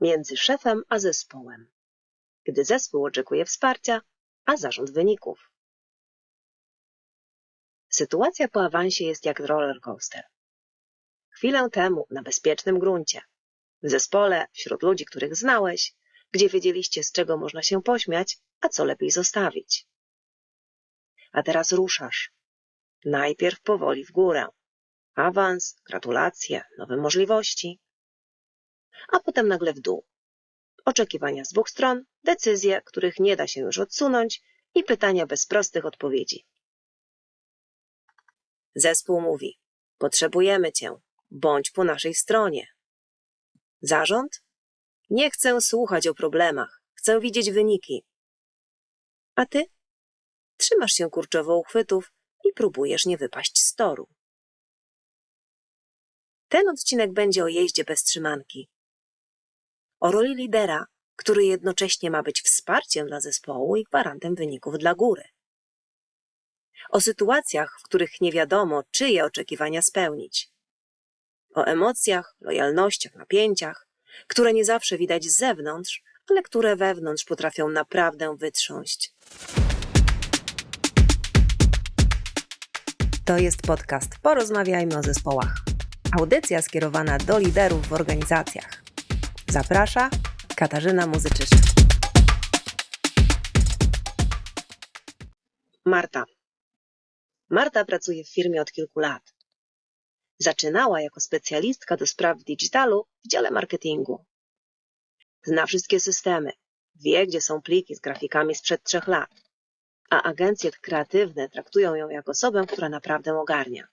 między szefem a zespołem, gdy zespół oczekuje wsparcia, a zarząd wyników. Sytuacja po awansie jest jak roller coaster. Chwilę temu na bezpiecznym gruncie, w zespole, wśród ludzi, których znałeś, gdzie wiedzieliście, z czego można się pośmiać, a co lepiej zostawić. A teraz ruszasz. Najpierw powoli w górę. Awans, gratulacje, nowe możliwości. A potem nagle w dół. Oczekiwania z dwóch stron, decyzje, których nie da się już odsunąć i pytania bez prostych odpowiedzi. Zespół mówi: Potrzebujemy cię, bądź po naszej stronie. Zarząd? Nie chcę słuchać o problemach, chcę widzieć wyniki. A ty? Trzymasz się kurczowo uchwytów i próbujesz nie wypaść z toru. Ten odcinek będzie o jeździe bez trzymanki. O roli lidera, który jednocześnie ma być wsparciem dla zespołu i gwarantem wyników dla góry. O sytuacjach, w których nie wiadomo, czyje oczekiwania spełnić. O emocjach, lojalnościach, napięciach, które nie zawsze widać z zewnątrz, ale które wewnątrz potrafią naprawdę wytrząść. To jest podcast Porozmawiajmy o zespołach. Audycja skierowana do liderów w organizacjach. Zaprasza Katarzyna Muzyczysza. Marta. Marta pracuje w firmie od kilku lat. Zaczynała jako specjalistka do spraw digitalu w dziale marketingu. Zna wszystkie systemy, wie, gdzie są pliki z grafikami sprzed trzech lat, a agencje kreatywne traktują ją jak osobę, która naprawdę ogarnia.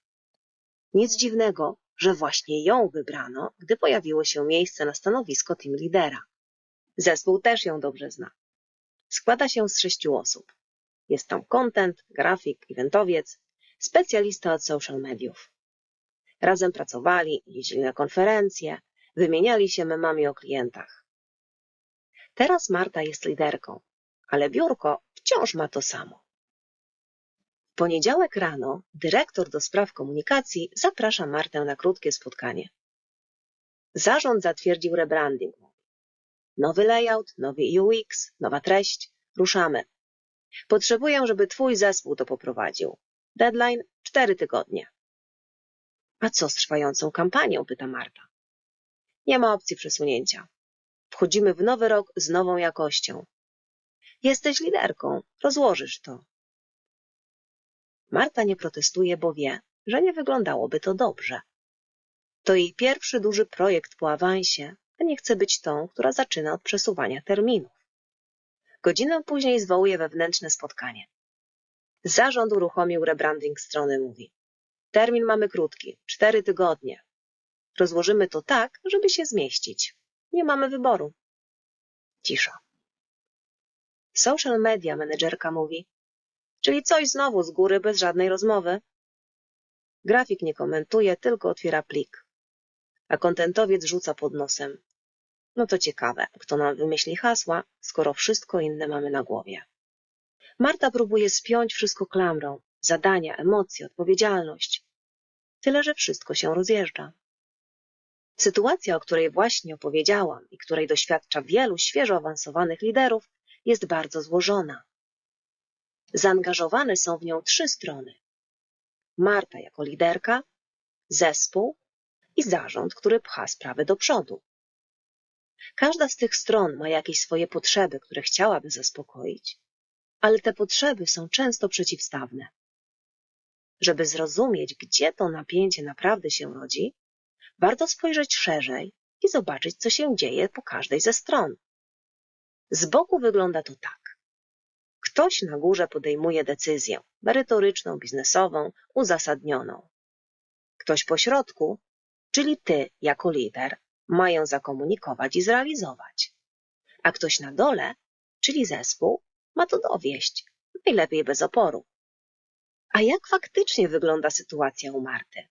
Nic dziwnego, że właśnie ją wybrano, gdy pojawiło się miejsce na stanowisko team lidera. Zespół też ją dobrze zna. Składa się z sześciu osób. Jest tam content, grafik, eventowiec, specjalista od social mediów. Razem pracowali, jeździli na konferencje, wymieniali się memami o klientach. Teraz Marta jest liderką, ale biurko wciąż ma to samo. Poniedziałek rano dyrektor do spraw komunikacji zaprasza Martę na krótkie spotkanie. Zarząd zatwierdził rebranding. Nowy layout, nowy UX, nowa treść. Ruszamy. Potrzebuję, żeby twój zespół to poprowadził. Deadline cztery tygodnie. A co z trwającą kampanią? pyta Marta. Nie ma opcji przesunięcia. Wchodzimy w nowy rok z nową jakością. Jesteś liderką, rozłożysz to. Marta nie protestuje, bo wie, że nie wyglądałoby to dobrze. To jej pierwszy duży projekt po awansie, a nie chce być tą, która zaczyna od przesuwania terminów. Godzinę później zwołuje wewnętrzne spotkanie. Zarząd uruchomił rebranding strony, mówi. Termin mamy krótki, cztery tygodnie. Rozłożymy to tak, żeby się zmieścić. Nie mamy wyboru. Cisza. Social media menedżerka mówi. Czyli coś znowu z góry bez żadnej rozmowy. Grafik nie komentuje, tylko otwiera plik. A kontentowiec rzuca pod nosem. No to ciekawe, kto nam wymyśli hasła, skoro wszystko inne mamy na głowie. Marta próbuje spiąć wszystko klamrą. Zadania, emocje, odpowiedzialność. Tyle, że wszystko się rozjeżdża. Sytuacja, o której właśnie opowiedziałam i której doświadcza wielu świeżo awansowanych liderów, jest bardzo złożona. Zaangażowane są w nią trzy strony. Marta jako liderka, zespół i zarząd, który pcha sprawy do przodu. Każda z tych stron ma jakieś swoje potrzeby, które chciałaby zaspokoić, ale te potrzeby są często przeciwstawne. Żeby zrozumieć, gdzie to napięcie naprawdę się rodzi, warto spojrzeć szerzej i zobaczyć, co się dzieje po każdej ze stron. Z boku wygląda to tak. Ktoś na górze podejmuje decyzję merytoryczną, biznesową, uzasadnioną. Ktoś po środku, czyli ty jako lider, mają zakomunikować i zrealizować. A ktoś na dole, czyli zespół, ma to dowieść, najlepiej bez oporu. A jak faktycznie wygląda sytuacja u Marty?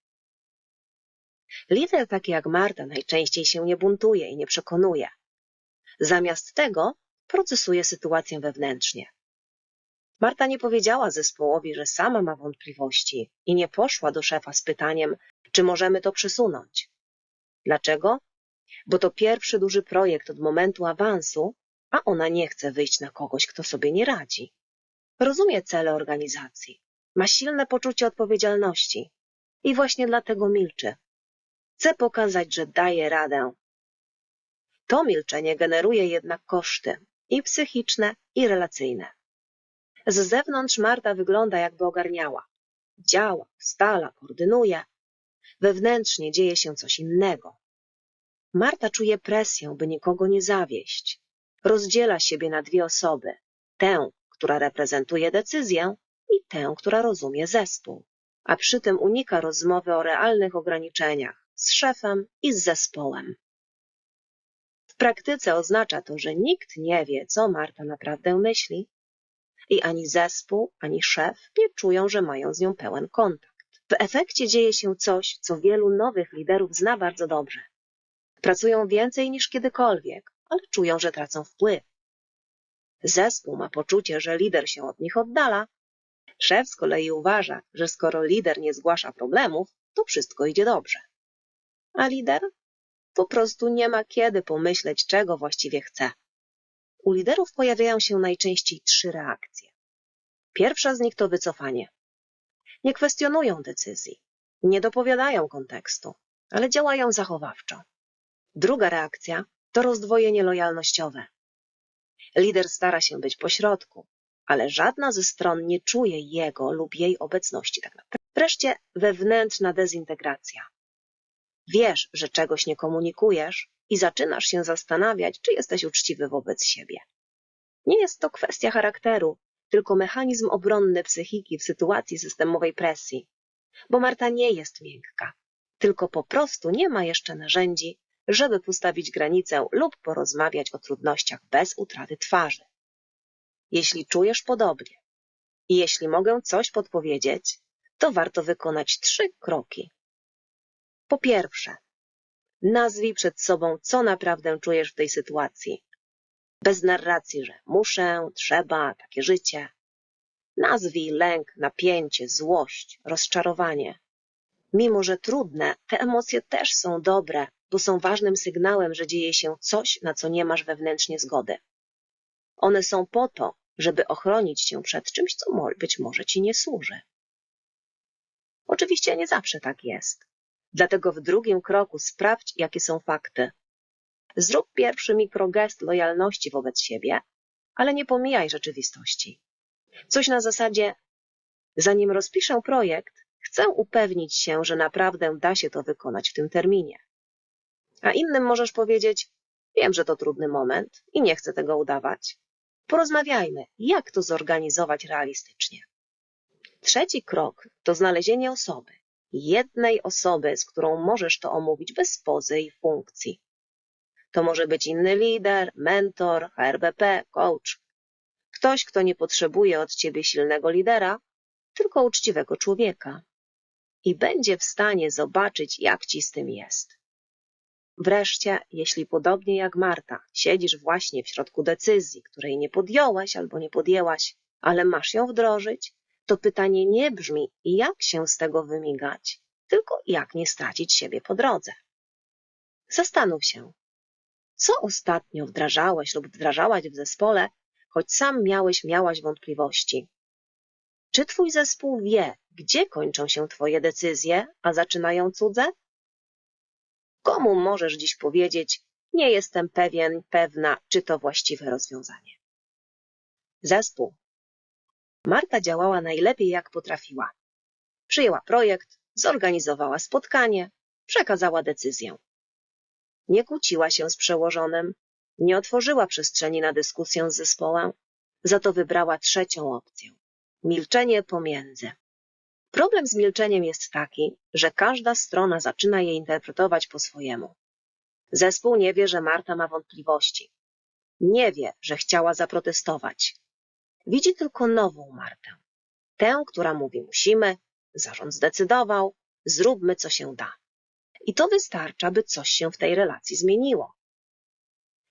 Lider taki jak Marta najczęściej się nie buntuje i nie przekonuje. Zamiast tego procesuje sytuację wewnętrznie. Marta nie powiedziała zespołowi, że sama ma wątpliwości i nie poszła do szefa z pytaniem, czy możemy to przesunąć. Dlaczego? bo to pierwszy duży projekt od momentu awansu, a ona nie chce wyjść na kogoś, kto sobie nie radzi. Rozumie cele organizacji, ma silne poczucie odpowiedzialności i właśnie dlatego milczy. Chce pokazać, że daje radę. To milczenie generuje jednak koszty i psychiczne, i relacyjne. Z zewnątrz Marta wygląda jakby ogarniała. Działa, stala, koordynuje. Wewnętrznie dzieje się coś innego. Marta czuje presję, by nikogo nie zawieść. Rozdziela siebie na dwie osoby. Tę, która reprezentuje decyzję i tę, która rozumie zespół. A przy tym unika rozmowy o realnych ograniczeniach z szefem i z zespołem. W praktyce oznacza to, że nikt nie wie, co Marta naprawdę myśli i ani zespół, ani szef nie czują, że mają z nią pełen kontakt. W efekcie dzieje się coś, co wielu nowych liderów zna bardzo dobrze. Pracują więcej niż kiedykolwiek, ale czują, że tracą wpływ. Zespół ma poczucie, że lider się od nich oddala. Szef z kolei uważa, że skoro lider nie zgłasza problemów, to wszystko idzie dobrze. A lider po prostu nie ma kiedy pomyśleć, czego właściwie chce. U liderów pojawiają się najczęściej trzy reakcje. Pierwsza z nich to wycofanie. Nie kwestionują decyzji, nie dopowiadają kontekstu, ale działają zachowawczo. Druga reakcja to rozdwojenie lojalnościowe. Lider stara się być pośrodku, ale żadna ze stron nie czuje jego lub jej obecności tak naprawdę. Wreszcie wewnętrzna dezintegracja. Wiesz, że czegoś nie komunikujesz i zaczynasz się zastanawiać, czy jesteś uczciwy wobec siebie. Nie jest to kwestia charakteru, tylko mechanizm obronny psychiki w sytuacji systemowej presji. Bo Marta nie jest miękka, tylko po prostu nie ma jeszcze narzędzi, żeby postawić granicę lub porozmawiać o trudnościach bez utraty twarzy. Jeśli czujesz podobnie i jeśli mogę coś podpowiedzieć, to warto wykonać trzy kroki. Po pierwsze, nazwij przed sobą, co naprawdę czujesz w tej sytuacji. Bez narracji, że muszę, trzeba, takie życie. Nazwij lęk, napięcie, złość, rozczarowanie. Mimo, że trudne, te emocje też są dobre, bo są ważnym sygnałem, że dzieje się coś, na co nie masz wewnętrznie zgody. One są po to, żeby ochronić cię przed czymś, co być może ci nie służy. Oczywiście nie zawsze tak jest. Dlatego w drugim kroku sprawdź, jakie są fakty. Zrób pierwszy mikrogest lojalności wobec siebie, ale nie pomijaj rzeczywistości. Coś na zasadzie, zanim rozpiszę projekt, chcę upewnić się, że naprawdę da się to wykonać w tym terminie. A innym możesz powiedzieć, wiem, że to trudny moment i nie chcę tego udawać. Porozmawiajmy, jak to zorganizować realistycznie. Trzeci krok to znalezienie osoby, jednej osoby, z którą możesz to omówić bez pozy i funkcji. To może być inny lider, mentor, HRBP, coach. Ktoś, kto nie potrzebuje od ciebie silnego lidera, tylko uczciwego człowieka. I będzie w stanie zobaczyć, jak ci z tym jest. Wreszcie, jeśli podobnie jak Marta, siedzisz właśnie w środku decyzji, której nie podjąłeś albo nie podjęłaś, ale masz ją wdrożyć, to pytanie nie brzmi, jak się z tego wymigać, tylko jak nie stracić siebie po drodze. Zastanów się, co ostatnio wdrażałeś lub wdrażałaś w zespole, choć sam miałeś, miałaś wątpliwości. Czy twój zespół wie, gdzie kończą się twoje decyzje, a zaczynają cudze? Komu możesz dziś powiedzieć, nie jestem pewien, pewna, czy to właściwe rozwiązanie? Zespół Marta działała najlepiej jak potrafiła. Przyjęła projekt, zorganizowała spotkanie, przekazała decyzję. Nie kłóciła się z przełożonym, nie otworzyła przestrzeni na dyskusję z zespołem, za to wybrała trzecią opcję milczenie pomiędzy. Problem z milczeniem jest taki, że każda strona zaczyna je interpretować po swojemu. Zespół nie wie, że Marta ma wątpliwości. Nie wie, że chciała zaprotestować. Widzi tylko nową Martę. Tę, która mówi musimy, zarząd zdecydował, zróbmy co się da. I to wystarcza, by coś się w tej relacji zmieniło.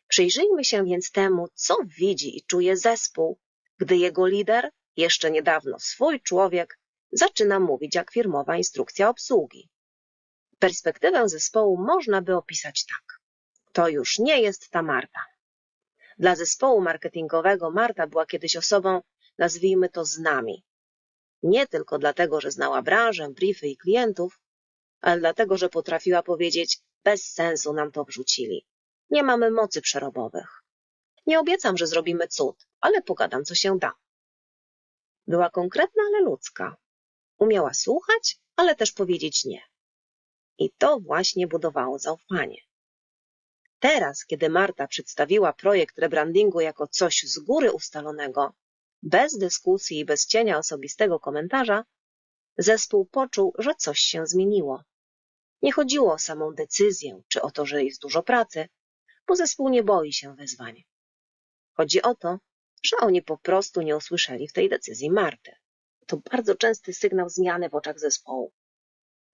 Przyjrzyjmy się więc temu, co widzi i czuje zespół, gdy jego lider, jeszcze niedawno swój człowiek, zaczyna mówić jak firmowa instrukcja obsługi. Perspektywę zespołu można by opisać tak. To już nie jest ta Marta. Dla zespołu marketingowego Marta była kiedyś osobą, nazwijmy to z nami. Nie tylko dlatego, że znała branżę, briefy i klientów, ale dlatego, że potrafiła powiedzieć, bez sensu nam to wrzucili. Nie mamy mocy przerobowych. Nie obiecam, że zrobimy cud, ale pogadam, co się da. Była konkretna, ale ludzka. Umiała słuchać, ale też powiedzieć nie. I to właśnie budowało zaufanie. Teraz, kiedy Marta przedstawiła projekt rebrandingu jako coś z góry ustalonego, bez dyskusji i bez cienia osobistego komentarza, zespół poczuł, że coś się zmieniło. Nie chodziło o samą decyzję, czy o to, że jest dużo pracy, bo zespół nie boi się wyzwań. Chodzi o to, że oni po prostu nie usłyszeli w tej decyzji Marty. To bardzo częsty sygnał zmiany w oczach zespołu.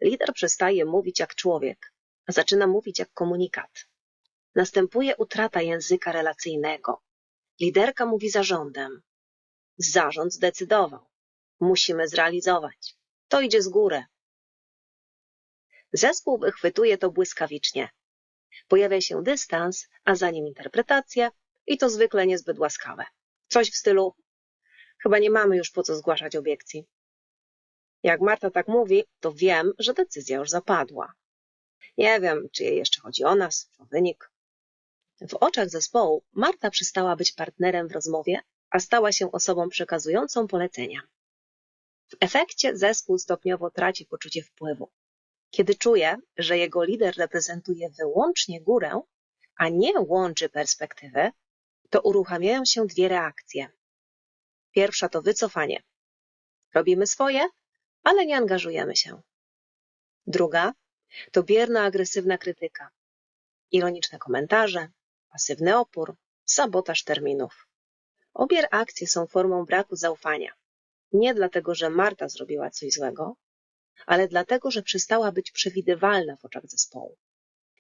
Lider przestaje mówić jak człowiek, a zaczyna mówić jak komunikat. Następuje utrata języka relacyjnego. Liderka mówi zarządem. Zarząd zdecydował. Musimy zrealizować. To idzie z góry. Zespół wychwytuje to błyskawicznie. Pojawia się dystans, a za nim interpretacja i to zwykle niezbyt łaskawe. Coś w stylu chyba nie mamy już po co zgłaszać obiekcji. Jak Marta tak mówi, to wiem, że decyzja już zapadła. Nie wiem, czy jej jeszcze chodzi o nas, o wynik. W oczach zespołu Marta przestała być partnerem w rozmowie, a stała się osobą przekazującą polecenia. W efekcie zespół stopniowo traci poczucie wpływu. Kiedy czuje, że jego lider reprezentuje wyłącznie górę, a nie łączy perspektywy, to uruchamiają się dwie reakcje. Pierwsza to wycofanie. Robimy swoje, ale nie angażujemy się. Druga to bierna, agresywna krytyka, ironiczne komentarze, pasywny opór, sabotaż terminów. Obie akcje są formą braku zaufania. Nie dlatego, że Marta zrobiła coś złego, ale dlatego, że przestała być przewidywalna w oczach zespołu.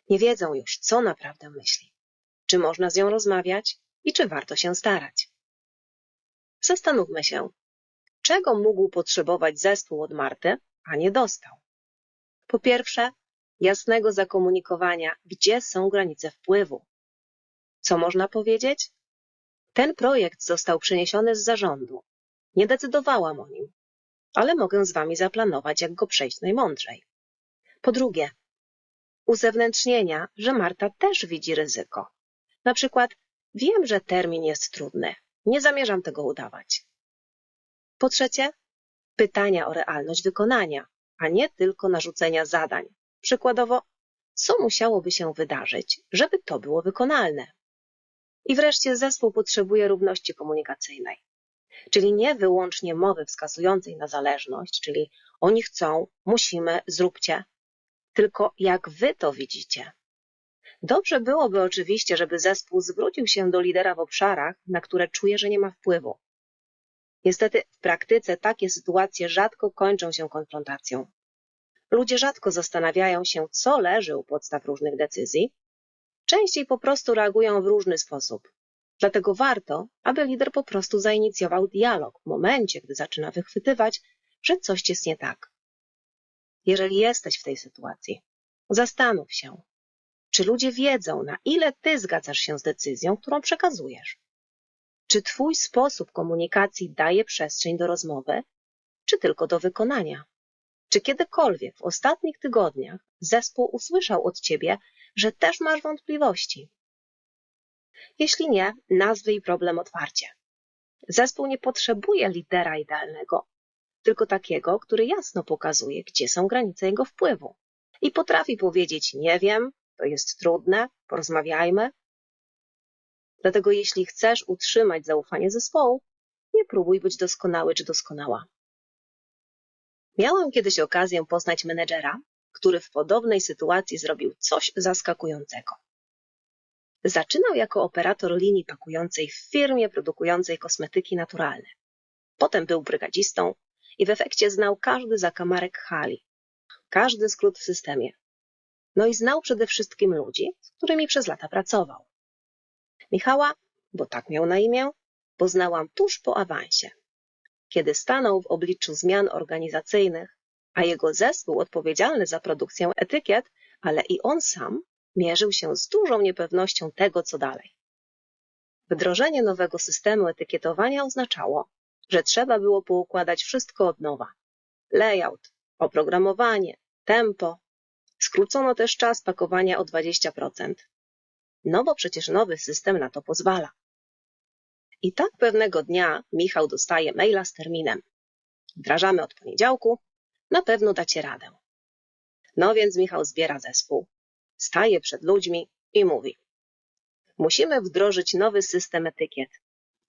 Nie wiedzą już, co naprawdę myśli, czy można z nią rozmawiać i czy warto się starać. Zastanówmy się, czego mógł potrzebować zespół od Marty, a nie dostał. Po pierwsze, jasnego zakomunikowania, gdzie są granice wpływu. Co można powiedzieć? Ten projekt został przeniesiony z zarządu. Nie decydowałam o nim, ale mogę z wami zaplanować, jak go przejść najmądrzej. Po drugie, uzewnętrznienia, że Marta też widzi ryzyko. Na przykład, wiem, że termin jest trudny. Nie zamierzam tego udawać. Po trzecie, pytania o realność wykonania, a nie tylko narzucenia zadań. Przykładowo, co musiałoby się wydarzyć, żeby to było wykonalne? I wreszcie zespół potrzebuje równości komunikacyjnej, czyli nie wyłącznie mowy wskazującej na zależność, czyli oni chcą, musimy, zróbcie, tylko jak wy to widzicie. Dobrze byłoby oczywiście, żeby zespół zwrócił się do lidera w obszarach, na które czuje, że nie ma wpływu. Niestety w praktyce takie sytuacje rzadko kończą się konfrontacją. Ludzie rzadko zastanawiają się, co leży u podstaw różnych decyzji, częściej po prostu reagują w różny sposób. Dlatego warto, aby lider po prostu zainicjował dialog w momencie, gdy zaczyna wychwytywać, że coś jest nie tak. Jeżeli jesteś w tej sytuacji, zastanów się, czy ludzie wiedzą, na ile ty zgadzasz się z decyzją, którą przekazujesz. Czy twój sposób komunikacji daje przestrzeń do rozmowy, czy tylko do wykonania? Czy kiedykolwiek w ostatnich tygodniach zespół usłyszał od ciebie, że też masz wątpliwości? Jeśli nie, nazwij problem otwarcie. Zespół nie potrzebuje lidera idealnego, tylko takiego, który jasno pokazuje, gdzie są granice jego wpływu i potrafi powiedzieć nie wiem, to jest trudne, porozmawiajmy. Dlatego jeśli chcesz utrzymać zaufanie zespołu, nie próbuj być doskonały czy doskonała. Miałam kiedyś okazję poznać menedżera, który w podobnej sytuacji zrobił coś zaskakującego. Zaczynał jako operator linii pakującej w firmie produkującej kosmetyki naturalne. Potem był brygadzistą i w efekcie znał każdy zakamarek hali, każdy skrót w systemie. No i znał przede wszystkim ludzi, z którymi przez lata pracował. Michała, bo tak miał na imię, poznałam tuż po awansie. Kiedy stanął w obliczu zmian organizacyjnych, a jego zespół odpowiedzialny za produkcję etykiet, ale i on sam mierzył się z dużą niepewnością tego, co dalej. Wdrożenie nowego systemu etykietowania oznaczało, że trzeba było poukładać wszystko od nowa. Layout, oprogramowanie, tempo. Skrócono też czas pakowania o 20%. No bo przecież nowy system na to pozwala. I tak pewnego dnia Michał dostaje maila z terminem. Wdrażamy od poniedziałku, na pewno dacie radę. No więc Michał zbiera zespół, staje przed ludźmi i mówi: Musimy wdrożyć nowy system etykiet.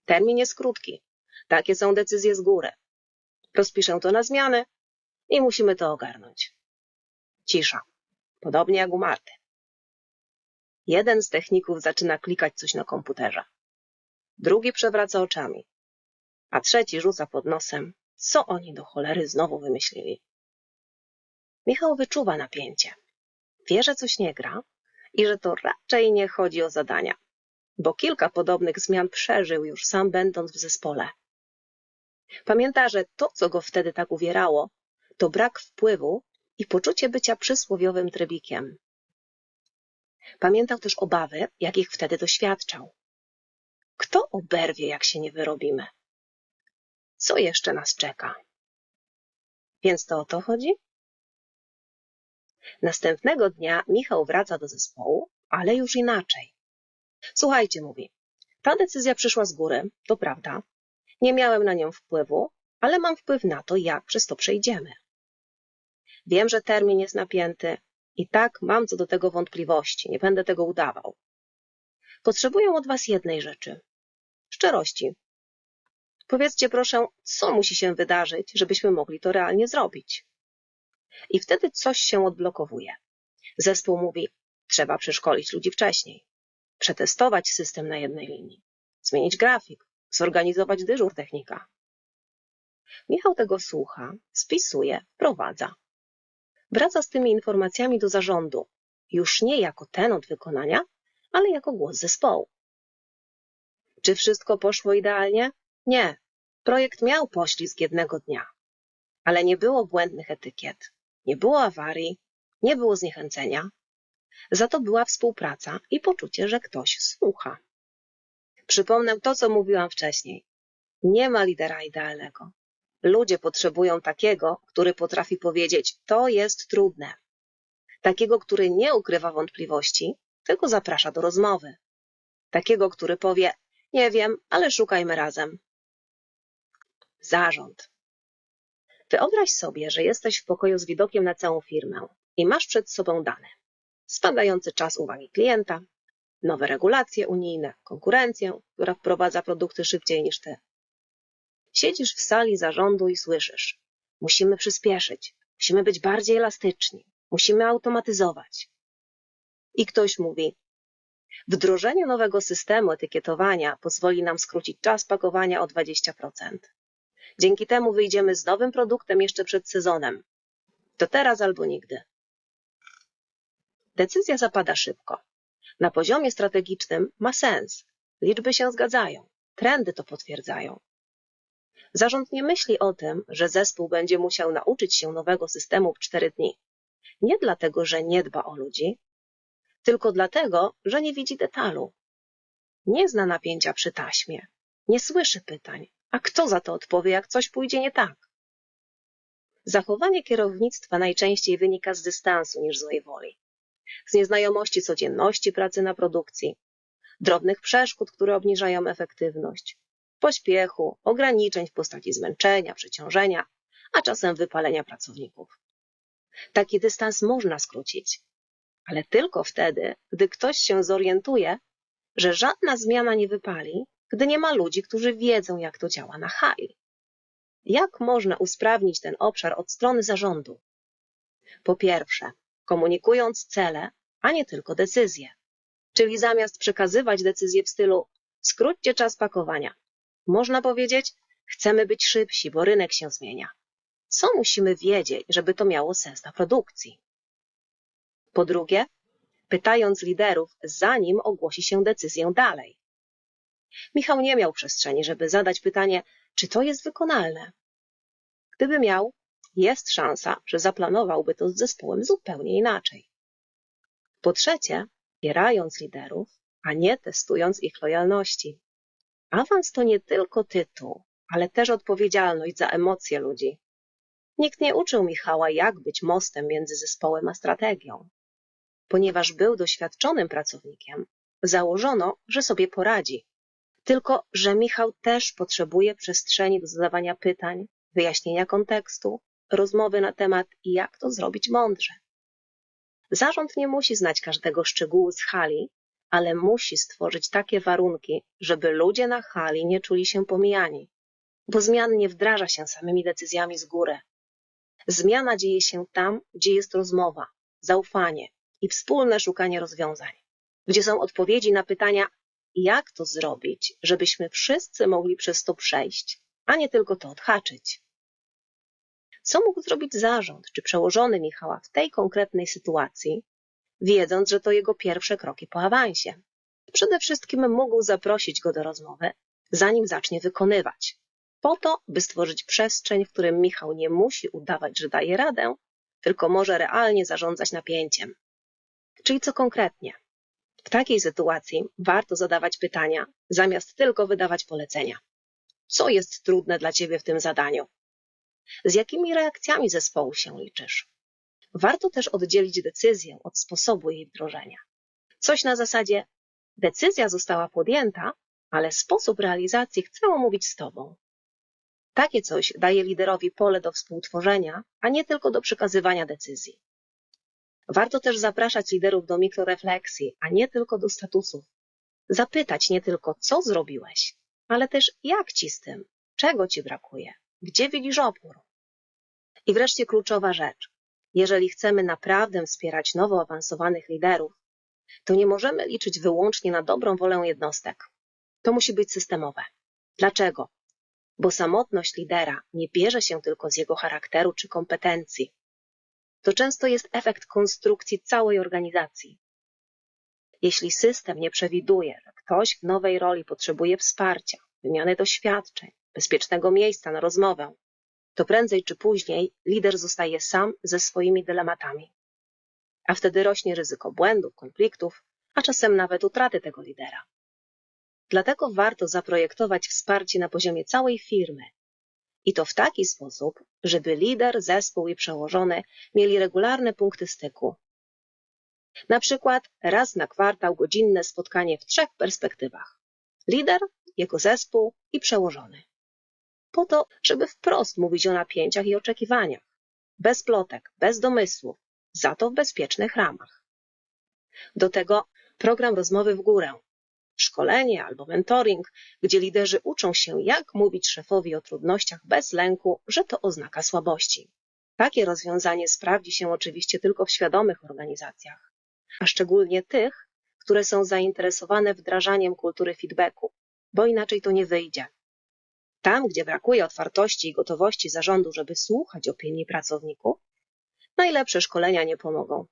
Termin jest krótki. Takie są decyzje z góry. Rozpiszę to na zmiany i musimy to ogarnąć. Cisza. Podobnie jak u Marty. Jeden z techników zaczyna klikać coś na komputerze. Drugi przewraca oczami. A trzeci rzuca pod nosem. Co oni do cholery znowu wymyślili? Michał wyczuwa napięcie. Wie, że coś nie gra i że to raczej nie chodzi o zadania, bo kilka podobnych zmian przeżył już sam będąc w zespole. Pamięta, że to, co go wtedy tak uwierało, to brak wpływu i poczucie bycia przysłowiowym trybikiem. Pamiętał też obawy, jakich wtedy doświadczał. Kto oberwie, jak się nie wyrobimy? Co jeszcze nas czeka? Więc to o to chodzi? Następnego dnia Michał wraca do zespołu, ale już inaczej. Słuchajcie, mówi, ta decyzja przyszła z góry, to prawda. Nie miałem na nią wpływu, ale mam wpływ na to, jak przez to przejdziemy. Wiem, że termin jest napięty i tak mam co do tego wątpliwości, nie będę tego udawał. Potrzebuję od Was jednej rzeczy szczerości. Powiedzcie proszę, co musi się wydarzyć, żebyśmy mogli to realnie zrobić. I wtedy coś się odblokowuje. Zespół mówi, trzeba przeszkolić ludzi wcześniej, przetestować system na jednej linii, zmienić grafik, zorganizować dyżur technika. Michał tego słucha, spisuje, wprowadza. Wraca z tymi informacjami do zarządu, już nie jako ten od wykonania, ale jako głos zespołu. Czy wszystko poszło idealnie? Nie. Projekt miał poślizg jednego dnia, ale nie było błędnych etykiet, nie było awarii, nie było zniechęcenia. Za to była współpraca i poczucie, że ktoś słucha. Przypomnę to, co mówiłam wcześniej. Nie ma lidera idealnego. Ludzie potrzebują takiego, który potrafi powiedzieć: To jest trudne. Takiego, który nie ukrywa wątpliwości, tylko zaprasza do rozmowy. Takiego, który powie: Nie wiem, ale szukajmy razem. Zarząd. Wyobraź sobie, że jesteś w pokoju z widokiem na całą firmę i masz przed sobą dane. Spadający czas uwagi klienta, nowe regulacje unijne, konkurencję, która wprowadza produkty szybciej niż ty. Siedzisz w sali zarządu i słyszysz: Musimy przyspieszyć, musimy być bardziej elastyczni, musimy automatyzować. I ktoś mówi: Wdrożenie nowego systemu etykietowania pozwoli nam skrócić czas pakowania o 20%. Dzięki temu wyjdziemy z nowym produktem jeszcze przed sezonem. To teraz albo nigdy. Decyzja zapada szybko. Na poziomie strategicznym ma sens. Liczby się zgadzają. Trendy to potwierdzają. Zarząd nie myśli o tym, że zespół będzie musiał nauczyć się nowego systemu w cztery dni. Nie dlatego, że nie dba o ludzi, tylko dlatego, że nie widzi detalu. Nie zna napięcia przy taśmie, nie słyszy pytań, a kto za to odpowie, jak coś pójdzie nie tak? Zachowanie kierownictwa najczęściej wynika z dystansu niż złej woli, z nieznajomości codzienności pracy na produkcji, drobnych przeszkód, które obniżają efektywność, pośpiechu, ograniczeń w postaci zmęczenia, przeciążenia, a czasem wypalenia pracowników. Taki dystans można skrócić, ale tylko wtedy, gdy ktoś się zorientuje, że żadna zmiana nie wypali, gdy nie ma ludzi, którzy wiedzą, jak to działa na hali. Jak można usprawnić ten obszar od strony zarządu? Po pierwsze, komunikując cele, a nie tylko decyzje. Czyli zamiast przekazywać decyzje w stylu skróćcie czas pakowania, można powiedzieć chcemy być szybsi, bo rynek się zmienia. Co musimy wiedzieć, żeby to miało sens na produkcji? Po drugie, pytając liderów, zanim ogłosi się decyzję dalej. Michał nie miał przestrzeni, żeby zadać pytanie, czy to jest wykonalne. Gdyby miał, jest szansa, że zaplanowałby to z zespołem zupełnie inaczej. Po trzecie, wspierając liderów, a nie testując ich lojalności. Awans to nie tylko tytuł, ale też odpowiedzialność za emocje ludzi. Nikt nie uczył Michała, jak być mostem między zespołem a strategią. Ponieważ był doświadczonym pracownikiem, założono, że sobie poradzi. Tylko, że Michał też potrzebuje przestrzeni do zadawania pytań, wyjaśnienia kontekstu, rozmowy na temat, jak to zrobić mądrze. Zarząd nie musi znać każdego szczegółu z hali, ale musi stworzyć takie warunki, żeby ludzie na hali nie czuli się pomijani, bo zmian nie wdraża się samymi decyzjami z góry. Zmiana dzieje się tam, gdzie jest rozmowa, zaufanie i wspólne szukanie rozwiązań, gdzie są odpowiedzi na pytania, jak to zrobić, żebyśmy wszyscy mogli przez to przejść, a nie tylko to odhaczyć. Co mógł zrobić zarząd czy przełożony Michała w tej konkretnej sytuacji, wiedząc, że to jego pierwsze kroki po awansie? Przede wszystkim mógł zaprosić go do rozmowy, zanim zacznie wykonywać, po to, by stworzyć przestrzeń, w którym Michał nie musi udawać, że daje radę, tylko może realnie zarządzać napięciem. Czyli co konkretnie? W takiej sytuacji warto zadawać pytania, zamiast tylko wydawać polecenia. Co jest trudne dla ciebie w tym zadaniu? Z jakimi reakcjami zespołu się liczysz? Warto też oddzielić decyzję od sposobu jej wdrożenia. Coś na zasadzie decyzja została podjęta, ale sposób realizacji chcę omówić z tobą. Takie coś daje liderowi pole do współtworzenia, a nie tylko do przekazywania decyzji. Warto też zapraszać liderów do mikrorefleksji, a nie tylko do statusów. Zapytać nie tylko, co zrobiłeś, ale też jak ci z tym, czego ci brakuje, gdzie widzisz opór. I wreszcie kluczowa rzecz. Jeżeli chcemy naprawdę wspierać nowo awansowanych liderów, to nie możemy liczyć wyłącznie na dobrą wolę jednostek. To musi być systemowe. Dlaczego? Bo samotność lidera nie bierze się tylko z jego charakteru czy kompetencji. To często jest efekt konstrukcji całej organizacji. Jeśli system nie przewiduje, że ktoś w nowej roli potrzebuje wsparcia, wymiany doświadczeń, bezpiecznego miejsca na rozmowę, to prędzej czy później lider zostaje sam ze swoimi dylematami. A wtedy rośnie ryzyko błędów, konfliktów, a czasem nawet utraty tego lidera. Dlatego warto zaprojektować wsparcie na poziomie całej firmy. I to w taki sposób, żeby lider, zespół i przełożony mieli regularne punkty styku. Na przykład raz na kwartał godzinne spotkanie w trzech perspektywach. Lider, jego zespół i przełożony. Po to, żeby wprost mówić o napięciach i oczekiwaniach. Bez plotek, bez domysłów, za to w bezpiecznych ramach. Do tego program rozmowy w górę, szkolenie albo mentoring, gdzie liderzy uczą się, jak mówić szefowi o trudnościach bez lęku, że to oznaka słabości. Takie rozwiązanie sprawdzi się oczywiście tylko w świadomych organizacjach, a szczególnie tych, które są zainteresowane wdrażaniem kultury feedbacku, bo inaczej to nie wyjdzie. Tam, gdzie brakuje otwartości i gotowości zarządu, żeby słuchać opinii pracowników, najlepsze szkolenia nie pomogą.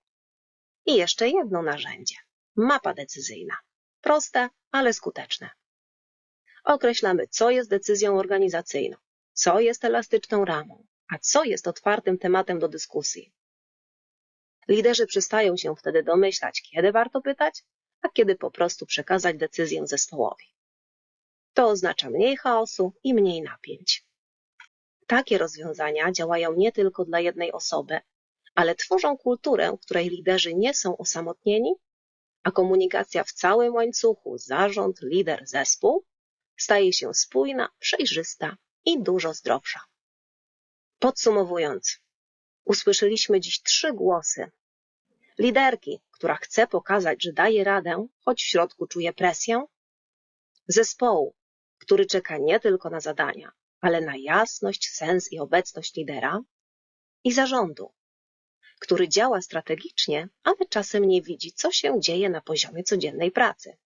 I jeszcze jedno narzędzie mapa decyzyjna. Proste, ale skuteczne. Określamy, co jest decyzją organizacyjną, co jest elastyczną ramą, a co jest otwartym tematem do dyskusji. Liderzy przestają się wtedy domyślać, kiedy warto pytać, a kiedy po prostu przekazać decyzję zespołowi. To oznacza mniej chaosu i mniej napięć. Takie rozwiązania działają nie tylko dla jednej osoby, ale tworzą kulturę, w której liderzy nie są osamotnieni, a komunikacja w całym łańcuchu zarząd, lider, zespół staje się spójna, przejrzysta i dużo zdrowsza. Podsumowując, usłyszeliśmy dziś trzy głosy. Liderki, która chce pokazać, że daje radę, choć w środku czuje presję. Zespołu, który czeka nie tylko na zadania, ale na jasność, sens i obecność lidera. I zarządu, który działa strategicznie, ale czasem nie widzi, co się dzieje na poziomie codziennej pracy.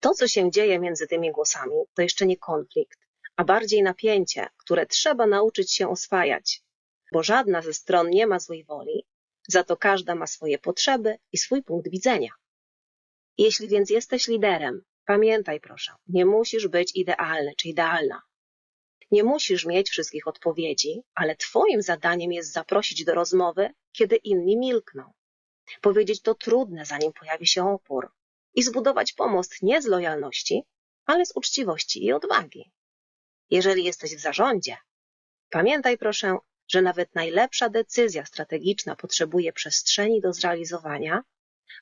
To, co się dzieje między tymi głosami, to jeszcze nie konflikt, a bardziej napięcie, które trzeba nauczyć się oswajać, bo żadna ze stron nie ma złej woli, za to każda ma swoje potrzeby i swój punkt widzenia. Jeśli więc jesteś liderem, pamiętaj proszę, nie musisz być idealny czy idealna. Nie musisz mieć wszystkich odpowiedzi, ale Twoim zadaniem jest zaprosić do rozmowy, kiedy inni milkną. Powiedzieć to trudne, zanim pojawi się opór. I zbudować pomost nie z lojalności, ale z uczciwości i odwagi. Jeżeli jesteś w zarządzie, pamiętaj proszę, że nawet najlepsza decyzja strategiczna potrzebuje przestrzeni do zrealizowania,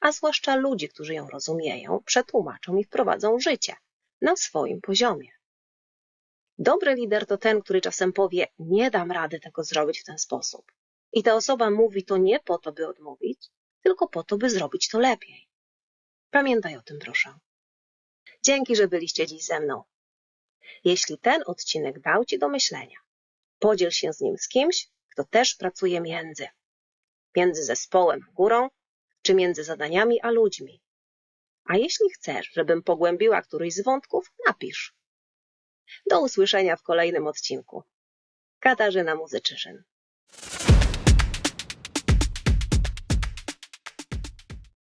a zwłaszcza ludzi, którzy ją rozumieją, przetłumaczą i wprowadzą życie na swoim poziomie. Dobry lider to ten, który czasem powie: Nie dam rady tego zrobić w ten sposób. I ta osoba mówi to nie po to, by odmówić, tylko po to, by zrobić to lepiej. Pamiętaj o tym, proszę. Dzięki, że byliście dziś ze mną. Jeśli ten odcinek dał Ci do myślenia, podziel się z nim z kimś, kto też pracuje między. Między zespołem górą, czy między zadaniami a ludźmi. A jeśli chcesz, żebym pogłębiła któryś z wątków, napisz. Do usłyszenia w kolejnym odcinku. Katarzyna Muzyczyszyn.